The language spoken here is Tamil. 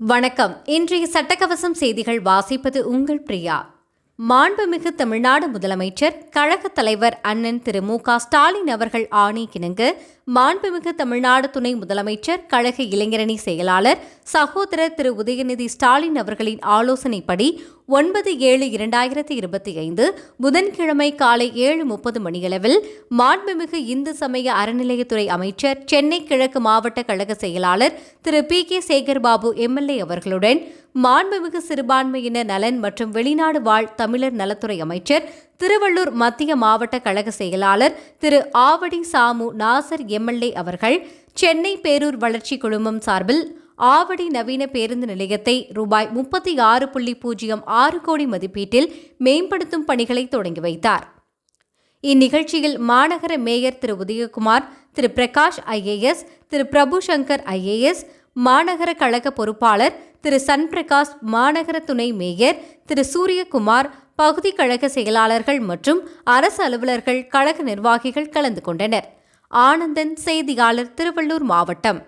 வணக்கம். இன்றைய சட்டக்கவசம் செய்திகள் வாசிப்பது உங்கள் பிரியா. மாண்புமிகு தமிழ்நாடு முதலமைச்சர் கழக தலைவர் அண்ணன் திரு மு க ஸ்டாலின் அவர்கள் ஆணை கிணங்கு மாண்புமிகு தமிழ்நாடு துணை முதலமைச்சர் கழக இளைஞரணி செயலாளர் சகோதரர் திரு உதயநிதி ஸ்டாலின் அவர்களின் ஆலோசனைப்படி ஒன்பது ஏழு இரண்டாயிரத்தி இருபத்தி ஐந்து புதன்கிழமை காலை ஏழு முப்பது மணியளவில் மாண்புமிகு இந்து சமய அறநிலையத்துறை அமைச்சர் சென்னை கிழக்கு மாவட்ட கழக செயலாளர் Thiru P K Sekarbabu MLA அவர்களுடன் மாண்புமிகு சிறுபான்மையினர் நலன் மற்றும் வெளிநாடு வாழ் தமிழர் நலத்துறை அமைச்சர் திருவள்ளூர் மத்திய மாவட்ட கழக செயலாளர் திரு ஆவடி சாமு நாசர் எம்எல்ஏ அவர்கள் சென்னை பேரூர் வளர்ச்சி குழுமம் சார்பில் ஆவடி நவீன பேருந்து நிலையத்தை ரூபாய் முப்பத்தி ஆறு புள்ளி பூஜ்ஜியம் ஆறு கோடி மதிப்பீட்டில் மேம்படுத்தும் பணிகளை தொடங்கி வைத்தார். இந்நிகழ்ச்சியில் மாநகர மேயர் திரு உதயகுமார் திரு பிரகாஷ் ஐஏஎஸ் திரு பிரபு சங்கர் ஐஏஎஸ் மாநகர கழக பொறுப்பாளர் திரு சன்பிரகாஷ் மாநகர துணை மேயர் திரு சூரியகுமார் பகுதி கழக செயலாளர்கள் மற்றும் அரசு அலுவலர்கள் கழக நிர்வாகிகள் கலந்து கொண்டனர். ஆனந்தன் செய்தியாளர் திருவள்ளூர் மாவட்டம்.